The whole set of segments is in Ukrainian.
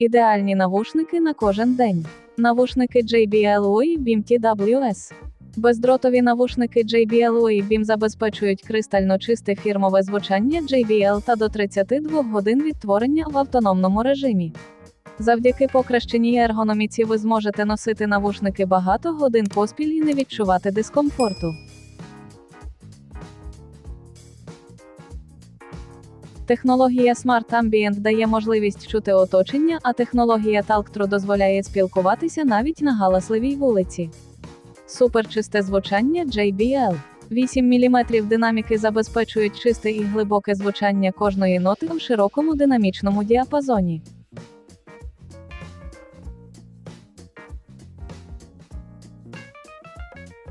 Ідеальні навушники на кожен день. Навушники JBL UI Beam TWS. Бездротові навушники JBL UI Beam забезпечують кристально чисте фірмове звучання JBL та до 32 годин відтворення в автономному режимі. Завдяки покращеній ергономіці ви зможете носити навушники багато годин поспіль і не відчувати дискомфорту. Технологія Smart Ambient дає можливість чути оточення, а технологія Talktro дозволяє спілкуватися навіть на галасливій вулиці. Суперчисте звучання JBL. 8 мм динаміки забезпечують чисте і глибоке звучання кожної ноти в широкому динамічному діапазоні.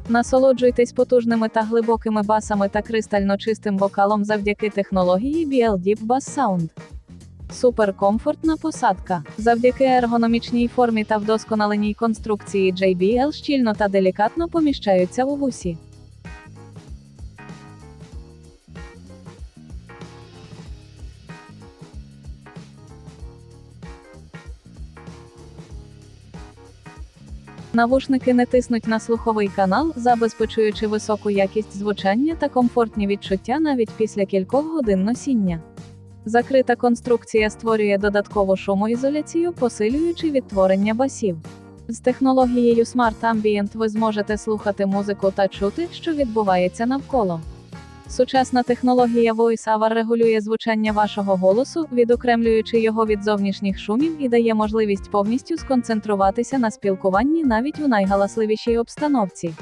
Насолоджуйтесь потужними та глибокими басами та кристально чистим вокалом завдяки технології BL Deep Bass Sound. Суперкомфортна посадка. Завдяки ергономічній формі та вдосконаленій конструкції JBL щільно та делікатно поміщаються у вусі. Навушники не тиснуть на слуховий канал, забезпечуючи високу якість звучання та комфортні відчуття навіть після кількох годин носіння. Закрита конструкція створює додаткову шумоізоляцію, посилюючи відтворення басів. З технологією Smart Ambient ви зможете слухати музику та чути, що відбувається навколо. Сучасна технологія VoiceOver регулює звучання вашого голосу, відокремлюючи його від зовнішніх шумів і дає можливість повністю сконцентруватися на спілкуванні навіть у найгаласливішій обстановці.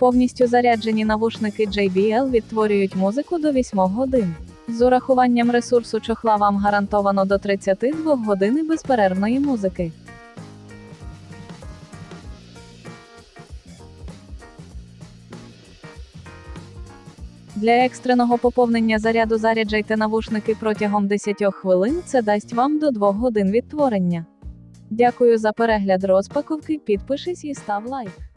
Повністю заряджені навушники JBL відтворюють музику до 8 годин. З урахуванням ресурсу чохла вам гарантовано до 32 години безперервної музики. Для екстреного поповнення заряду заряджайте навушники протягом 10 хвилин, це дасть вам до 2 годин відтворення. Дякую за перегляд розпаковки, підпишись і став лайк.